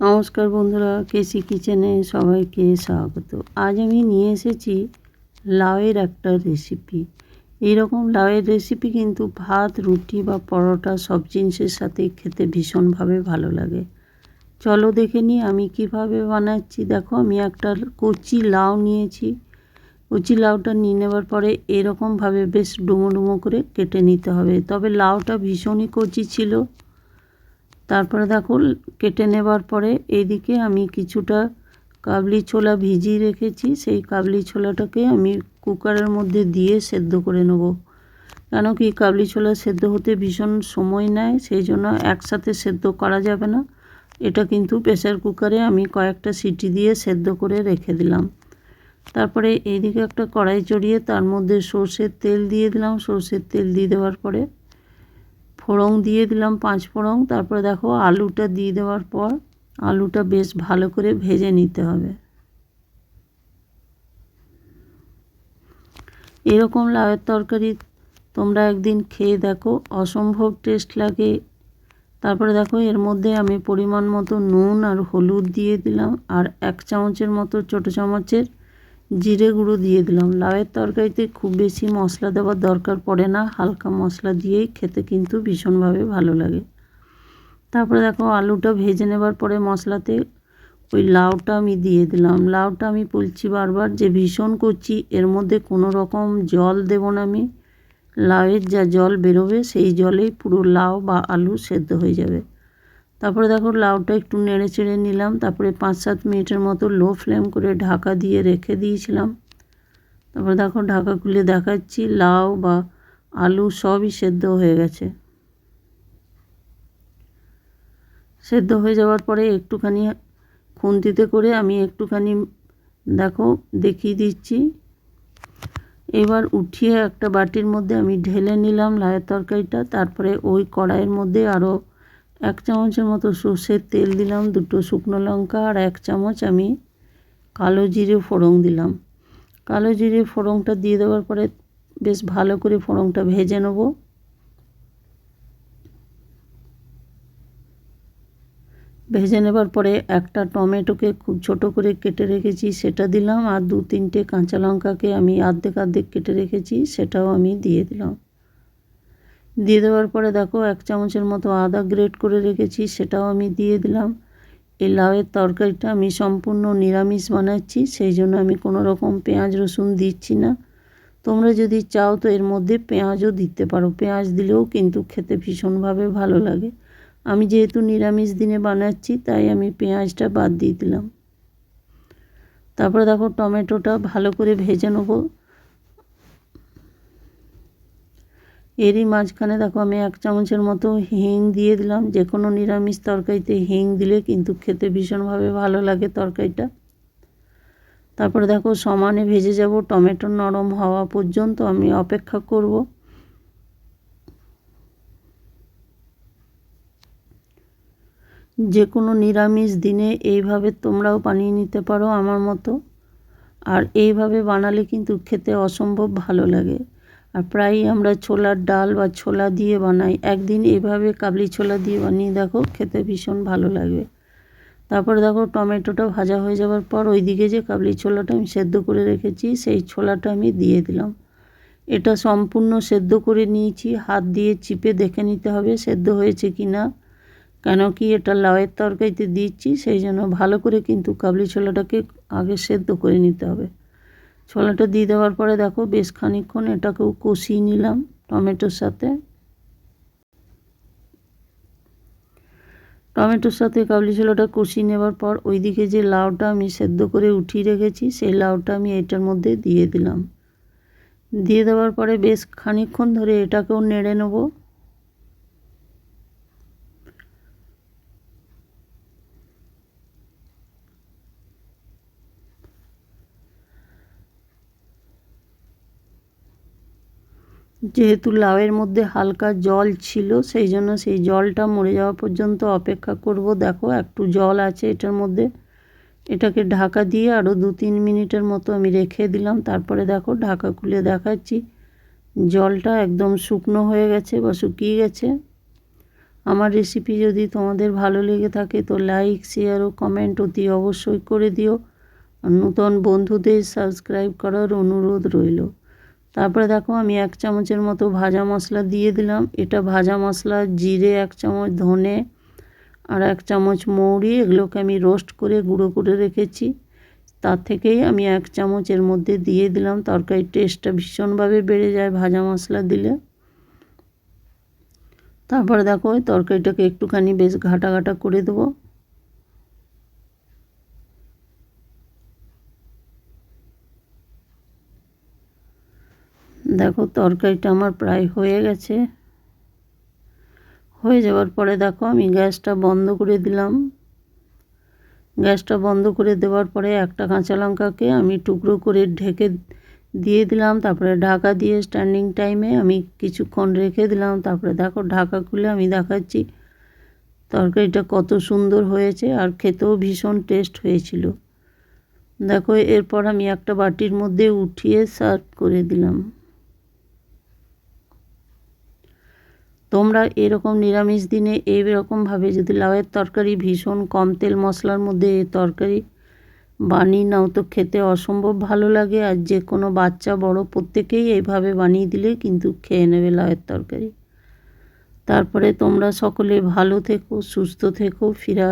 নমস্কার বন্ধুরা, কেসি কিচেনে সবাইকে স্বাগত। আজ আমি নিয়ে এসেছি লাউয়ের একটা রেসিপি এইরকম লাউয়ের রেসিপি কিন্তু ভাত, রুটি বা পরোটা সব জিনিসের সাথে খেতে ভীষণভাবে ভালো লাগে। চলো দেখে নিই আমি কীভাবে বানাচ্ছি। দেখো, আমি একটা কচি লাউ নিয়েছি। কচি লাউটা নিয়ে নেবার পরে এরকমভাবে বেশ ডুমো ডুমো করে কেটে নিতে হবে। তবে লাউটা ভীষণই কচি ছিল। তারপরে দেখো, কেটে নেবার পরে এইদিকে আমি কিছুটা কাবলি ছোলা ভিজিয়ে রেখেছি। সেই কাবলি ছোলাটাকে আমি কুকারের মধ্যে দিয়ে সেদ্ধ করে নেব। কেন কি কাবলি ছোলা সেদ্ধ হতে ভীষণ সময় নেয়, সেই জন্য একসাথে সেদ্ধ করা যাবে না। এটা কিন্তু প্রেসার কুকারে আমি কয়েকটা সিটি দিয়ে সেদ্ধ করে রেখে দিলাম। তারপরে এইদিকে একটা কড়াই চড়িয়ে তার মধ্যে সর্ষের তেল দিয়ে দিলাম। সর্ষের তেল দিয়ে দেওয়ার পরে ফোড়ং দিয়ে দিলাম পাঁচ ফোড়ং তারপরে দেখো আলুটা দিয়ে দেওয়ার পর আলুটা বেশ ভালো করে ভেজে নিতে হবে। এরকম লাউয়ের তরকারি তোমরা একদিন খেয়ে দেখো, অসম্ভব টেস্ট লাগে। তারপরে দেখো এর মধ্যে আমি পরিমাণ মতো নুন আর হলুদ দিয়ে দিলাম, আর এক চামচের মতো ছোটো চামচের জিরে গুঁড়ো দিয়ে দিলাম। লাউয়ের তরকারিতে খুব বেশি মশলা দেওয়ার দরকার পড়ে না। হালকা মশলা দিয়েই খেতে কিন্তু ভীষণভাবে ভালো লাগে। তারপরে দেখো, আলুটা ভেজে নেবার পরে মশলাতে ওই লাউটা আমি দিয়ে দিলাম। লাউটা আমি বলছি বারবার যে ভীষণ করছি, এর মধ্যে কোনো রকম জল দেব না আমি। লাউয়ের যা জল বেরোবে, সেই জলেই পুরো লাউ বা আলু সেদ্ধ হয়ে যাবে। তারপরে দেখো লাউটা একটু নেড়ে চেড়ে নিলাম। তারপরে পাঁচ সাত মিনিটের মতো লো ফ্লেম করে ঢাকা দিয়ে রেখে দিয়েছিলাম। তারপরে দেখো ঢাকা খুলে দেখাচ্ছি, লাউ বা আলু সবই সেদ্ধ হয়ে গেছে। সেদ্ধ হয়ে যাওয়ার পরে একটুখানি খুন্তিতে করে আমি একটুখানি দেখো দেখিয়ে দিচ্ছি। এবার উঠিয়ে একটা বাটির মধ্যে আমি ঢেলে নিলাম লাউয়ের তরকারিটা। তারপরে ওই কড়াইয়ের মধ্যে আরও এক চামচের মতো সর্ষের তেল দিলাম, দুটো শুকনো লঙ্কা আর এক চামচ আমি কালো জিরে ফোড়ং দিলাম। কালো জিরে ফোড়ংটা দিয়ে দেওয়ার পরে বেশ ভালো করে ফোড়ংটা ভেজে নেব। ভেজে নেবার পরে একটা টমেটোকে খুব ছোট করে কেটে রেখেছি, সেটা দিলাম আর দু তিনটে কাঁচা লঙ্কাকে আমি আর্ধেক আর্ধেক কেটে রেখেছি, সেটাও আমি দিয়ে দিলাম। দিয়ে দেওয়ার পরে দেখো এক চামচের মতো আদা গ্রেট করে রেখেছি, সেটাও আমি দিয়ে দিলাম। এই লাউয়ের তরকারিটা আমি সম্পূর্ণ নিরামিষ বানাচ্ছি, সেই জন্য আমি কোনো রকম পেঁয়াজ, রসুন দিচ্ছি না। তোমরা যদি চাও তো এর মধ্যে পেঁয়াজও দিতে পারো, পেঁয়াজ দিলেও কিন্তু খেতে ভীষণভাবে ভালো লাগে। আমি যেহেতু নিরামিষ দিনে বানাচ্ছি, তাই আমি পেঁয়াজটা বাদ দিয়ে দিলাম। তারপরে দেখো টমেটোটা ভালো করে ভেজে নেব। এরই মাঝখানে দেখো আমি এক চামচের মতো হিং দিয়ে দিলাম। যে কোনো নিরামিষ তরকারিতে হিং দিলে কিন্তু খেতে ভীষণভাবে ভালো লাগে তরকারিটা। তারপরে দেখো সমানে ভেজে যাব টমেটো নরম হওয়া পর্যন্ত আমি অপেক্ষা করব। যে কোনো নিরামিষ দিনে এইভাবে তোমরাও বানিয়ে নিতে পারো আমার মতো। আর এইভাবে বানালে কিন্তু খেতে অসম্ভব ভালো লাগে। প্রায়ই আমরা ছোলার ডাল বা ছোলা দিয়ে বানাই। একদিন এভাবে কাবলি ছোলা দিয়ে বানিয়ে দেখো, খেতে ভীষণ ভালো লাগবে। তারপর দেখো টমেটোটা ভাজা হয়ে যাওয়ার পর ওইদিকে যে কাবলি ছোলাটা আমি সেদ্ধ করে রেখেছি, সেই ছোলাটা আমি দিয়ে দিলাম। এটা সম্পূর্ণ সেদ্ধ করে নিয়েছি। হাত দিয়ে চিপে দেখে নিতে হবে সেদ্ধ হয়েছে কি না কেন কি এটা লাউয়ের তরকারিতে দিচ্ছি, সেই জন্য ভালো করে কিন্তু কাবলি ছোলাটাকে আগে সেদ্ধ করে নিতে হবে। ছোলাটা দিয়ে দেওয়ার পরে দেখো বেশ খানিক্ষণ এটাকেও কষিয়ে নিলাম টমেটোর সাথে। টমেটোর সাথে কাবলি ছোলাটা কষিয়ে নেবার পর ওইদিকে যে লাউটা আমি সেদ্ধ করে উঠিয়ে রেখেছি, সেই লাউটা আমি এটার মধ্যে দিয়ে দিলাম। দিয়ে দেওয়ার পরে বেশ খানিক্ষণ ধরে এটাকেও নেড়ে নেব। যেহেতু লাউয়ের মধ্যে হালকা জল ছিল, সেই জন্য সেই জলটা মরে যাওয়া পর্যন্ত অপেক্ষা করব। দেখো, একটু জল আছে এটার মধ্যে। এটাকে ঢাকা দিয়ে আরও দু তিন মিনিটের মতো আমি রেখে দিলাম। তারপরে দেখো, ঢাকা খুলে দেখাচ্ছি। জলটা একদম শুকনো হয়ে গেছে বা শুকিয়ে গেছে। আমার রেসিপি যদি তোমাদের ভালো লেগে থাকে তো লাইক শেয়ার ও কমেন্ট অতি অবশ্যই করে দিও। নূতন বন্ধুদের সাবস্ক্রাইব করার অনুরোধ রইল। তারপরে দেখো আমি এক চামচের মতো ভাজা মশলা দিয়ে দিলাম। এটা ভাজা মশলা, জিরে এক চামচ, ধনে আর এক চামচ মৌরি, এগুলোকে আমি রোস্ট করে গুঁড়ো করে রেখেছি। তার থেকেই আমি এক চামচের মধ্যে দিয়ে দিলাম। তরকারির টেস্টটা ভীষণভাবে বেড়ে যায় ভাজা মশলা দিলে। তারপরে দেখো তরকারিটাকে একটুখানি বেশ ঘাটা ঘাটা করে দেবো। দেখো, তরকারিটা আমার প্রায় হয়ে গেছে। হয়ে যাওয়ার পরে দেখো, আমি গ্যাসটা বন্ধ করে দিলাম। গ্যাসটা বন্ধ করে দেওয়ার পরে একটা কাঁচা লঙ্কাকে আমি টুকরো করে ঢেকে দিয়ে দিলাম। তারপরে ঢাকা দিয়ে স্ট্যান্ডিং টাইমে আমি কিছুক্ষণ রেখে দিলাম। তারপরে দেখো, ঢাকা খুলে আমি দেখাচ্ছি, তরকারিটা কত সুন্দর হয়েছে আর খেতেও ভীষণ টেস্ট হয়েছিল। দেখো, এরপর আমি একটা বাটির মধ্যে উঠিয়ে সার্ভ করে দিলাম। তোমরা এরকম নিরামিষ দিনে এইরকমভাবে যদি লাউয়ের তরকারি ভীষণ কম তেল মশলার মধ্যে তরকারি বানিয়ে নাও তো খেতে অসম্ভব ভালো লাগে। আর যে কোনো বাচ্চা, বড় প্রত্যেকেই এইভাবে বানিয়ে দিলে কিন্তু খেয়ে নেবে লাউয়ের তরকারি। তারপরে তোমরা সকলে ভালো থেকো, সুস্থ থেকো, ফিরে